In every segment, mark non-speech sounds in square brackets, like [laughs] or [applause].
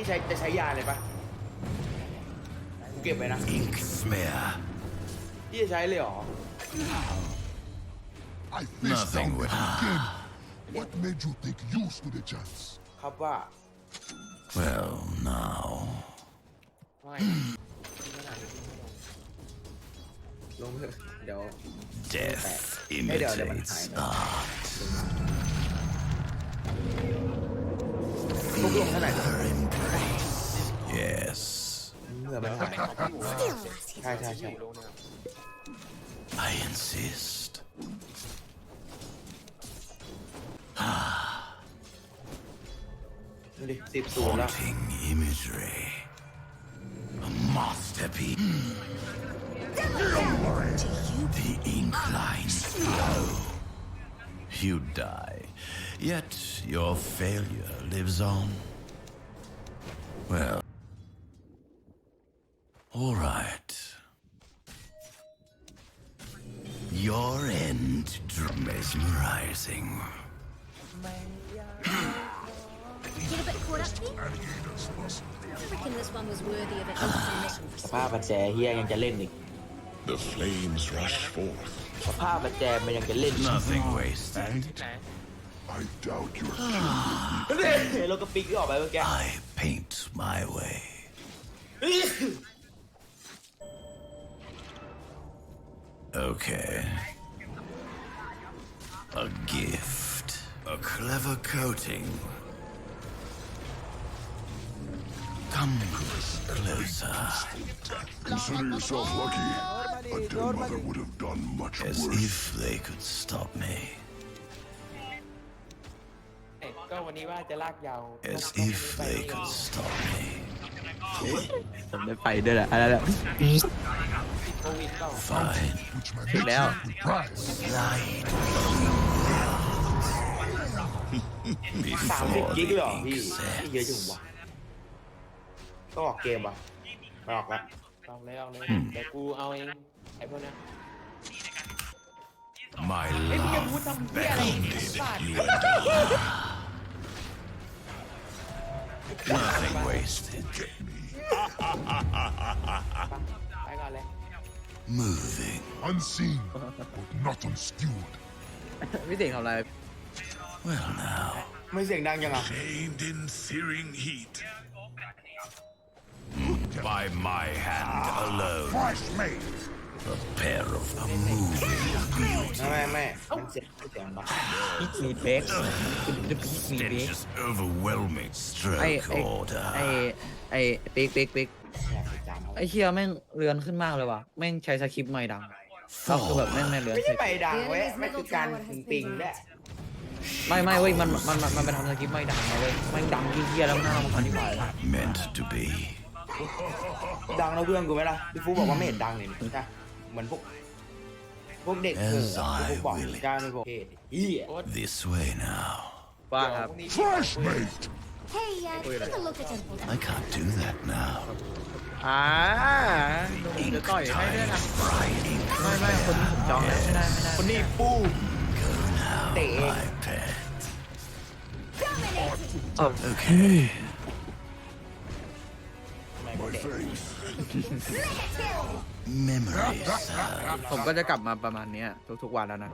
พี่ใช้จะใช้ยาเลยปะกูเก็บไว้นะ Ink smear. พี่จะใช้เลยเหรอ I faced Nothing down will- them again. What made you think you stood a chance? ครับว่า Well, now. ไม่ลงเถอะเดี๋ยว Death Hey, there, there, imitates there. art. พวกลงเท่าไหร่ Her embrace. Yes. เหงื่อมันหายใช่ใช่ใช่ ลงเนี่ย I insist. ดูดิสิบศูนย์แล้ว Haunting imagery. A masterpiece. The ink lines flow. You die, yet your failure lives on. Well, all right. Your end, dr- mesmerizing. Get a bit caught up there? I reckon this one was worthy of an instant mission สภาพปัจแจเฮียยังจะเล่นอีก The flames rush forth. สภาพปัจแจมันยังจะเล่น Nothing wasted. ไหน I doubt your [laughs] เราก็ปิกที่ออกไปเมื่อกี้ I paint my way. [laughs] Okay. A gift. A clever coating. Come closer. Consider yourself lucky. A dead mother would have done much As worse. if they could stop me. เอ้ยก็วันนี้ว่าจะลากยาว As if they could stop me. [laughs] ผมได้ไปด้วยแหละอะไรแหละ โควิดเปล่า Fine. Who Now. you with prize. Light. สามสิบ Before กิกเลยเหรอ the พี่ ink พี่เยอะจังวะก็ออกเกมว่ะไม่ออกละลองเลยลองเลยแต่กูเอาเองไอ้พวกเนี้ย My เอ้ยมึงจะ love ทำเพี้ยอะไรสัตว์ you Nothing wasted. ไปก่อนเลย Moving. Unseen, but not unskewed. พี่เด็กทำอะไร Well now. ไม่เสียงดังยังอ่ะ Shamed in searing heat. By my hand alone. Price made. A pair of a moving beauty. ไม่ไม่ไม่มันเสียงเสียงดัง มีเบคมีเบค Stench's overwhelming ไอ stroke ไอ order. ไอไอเป๊กเป๊กเป๊ก เนี่ยเสียงดัง ไอเคียแม่งเรือนขึ้นมากเลยว่ะแม่งใช้สคริปต์ไม่ดังก็คือแบบแม่งแม่งเรือนไม่ใช่ใช้ไปดังเว้ยไม่คือการปิงๆแหละไม่ไม่เว้ยมันมันมันมันไปทำสคริปต์ไม่ดังนะเว้ยแม่งดังเฮียแล้วหน้ามันคันที่หายเลย Meant to be. ดังแล้วเพื่อนกูไหมล่ะพี่ฟูบอกว่าไม่เห็นดังเลยนี่ใช่เหมือนพวกพวกเด็กเออพวกบอกจ้าไม่บอกเฮ้ยเฮีย This way now. ว่าครับพ รุ่งนี้ Price made. Hey, uh, take a look at him. I can't do that now. อ่าเดี๋ยวต่อยให้ด้วยนะ Frying ไม่ไม่คนนี้ผมจองแล้วไม่ได้ไม่ได้คนนี้ปูเตะเอง my pet. Dominated! เออ Okay. My face. Memories serve ผมก็จะกลับมาประมาณเนี้ยทุกๆวันแล้วนะ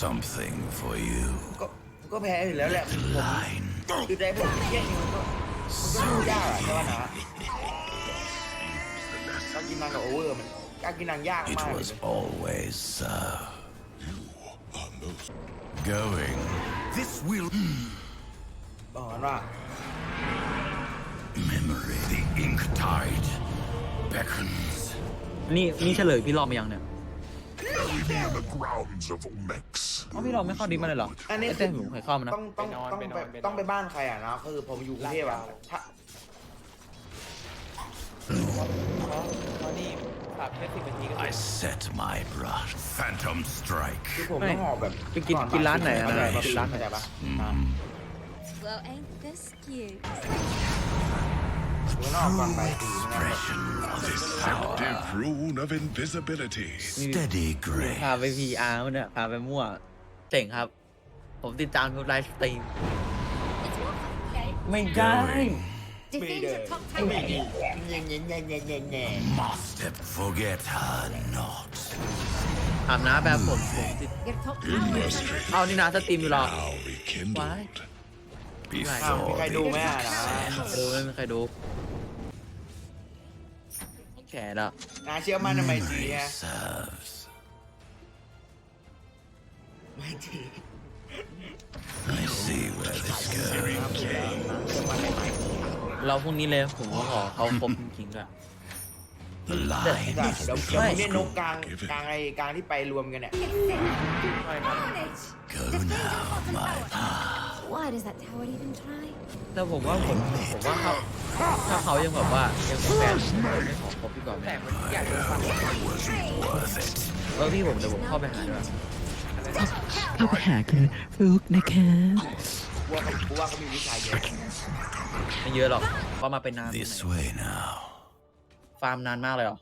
something for you. ก็ก็แพ้อยู่แล้วแหละผม Line. คือใจผมเที่ยงมันก็มันก็ดูยากอะใช่ป่ะนะการกินนางกับโอเวอร์มันการกินนางยาก It มากเลย was always so. Going. This will. บอกกันว่า Memory. The ink tide beckons. นี่นี่เฉลยพี่รอบมายังเนี่ย Bury me in the grounds of Omex. อ๋อพี่รอบไม่เข้าดิสมาเลยเหรออันนี้ไอ้คืเต้อผมเคยเข้ามานะต้องต้องต้องไปต้องไปบ้านใครอะนะคือผมอยู่กรุงเทพอะถ้าตอนนี้ปรับแค่สิบนาทีก็ I set my brush. Phantom strike. คือผมต้องหอบแบบไปกินกินร้านไหนอะเข้าใจนะปะกินร้านไหน เข้าใจปะ Well, ain't this cute? ผมต้องหอบก่อนไปตีนะ Expression of its power. Deceptive rune of invisibility. Steady พา grace. ไป VR เนี่ยพาไปมั่ว เจ๋งครับ ผมติดตามทุกไลฟ์สตรีม It's more complicated. ไม่ได้ Going. Defend your top ไม่ tower. ดีเงี้ยเงี้ยเงี้ยเงี้ยเงี้ยเงี้ย Must forget her not. อาบน้ำแบบผมผมติด Your top tower is under เอานี่นะสตรีมอยู่หรอ Now rekindled. อ้าวมี Before ใครดู the ไหมอะนะดูไม่มีใครดูแขนอะนาเชื่อมั่นในไมตรีไง serves. ไมตรี I see where this goes. เชื่อมั่นในไมตรีเราพรุ่งนี้เลยผมก็ขอเขาครบจริงๆด้วย The line เดี๋ยว is เดี๋ยวมึงเล่นนกกลางกลางไอ้กลางที่ไปรวมกันเนี่ย carnage. Go Defend your now, bottom my tower. Why does that tower even try? แต่ผมว่าผมผมว่าเขาถ้าเขายังแบบว่ายังเป็นแฟนผมไม่ขอคบพี่ก่อนไหมแต่มันอยากโดนฟัน worth it. เออพี่ผมเดี๋ยวผมเข้าไปหาด้วย เข้าไปหาคือฟุกนะคะ กูว่าเขากูว่าเขามีวิชาเยอะไม่เยอะหรอกเพราะมาเป็นนาน This way now. ฟาร์มนานมากเลยเหรอ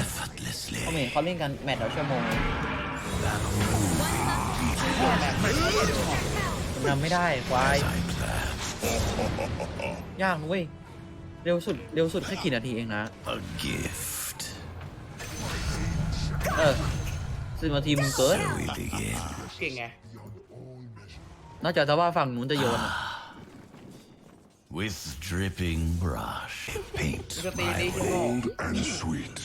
Effortlessly. เขาเห็นเขาเล่นกันแมตช์ละชั่วโมงผมทำไม่ได้ควาย I plan. ยากนะเว้ยเร็วสุดเร็วสุดแค่กี่นาทีเองนะ A gift. เออ สิบนาทีมึงเกิน We begin. เก่งไงนอกจากจะว่าฝั่งนู้นจะโยนอะ With dripping brush, paint Look at the- my the- way. Bold and sweet.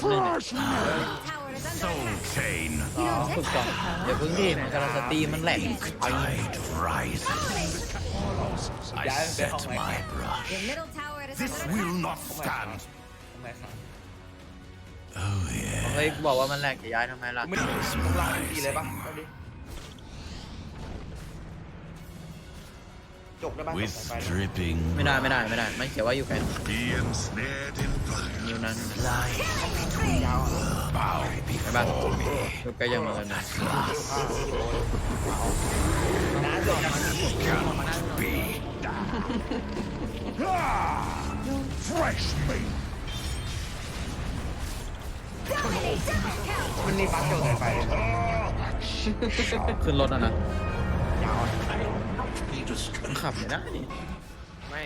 Tower is under Soul attack. chain. อ๋อฝึกก่อนอย่าเพิ่งดิมันกำลังสตรีมมันแหลก Tide rises. I Yeah, set oh my my God. brush. Your middle tower is This under will attack. not stand. ทำไมครับ Oh yeah. เฮ้ยบอกว่ามันแหลกจะย้ายทำไมล่ะไม่ได้มึงลองดีเลยปะเอาดิจกได้ปะ With ใส่ไป dripping ไม่ได้ไม่ได้ไม่ได้มันเขียนว่าอยู่ไกล Be ensnared in fire. นิ้วนั้น light ยาวอะ bow ใช่ปะอยู่ใกล้ยังเหมือนกันนะ น้าจกจะมัน be. Fresh meat. มันนี่ปักจกใส่ไปเลยขึ้นรถอะนะยาวอะมันขับไม่ได้นี่ไม่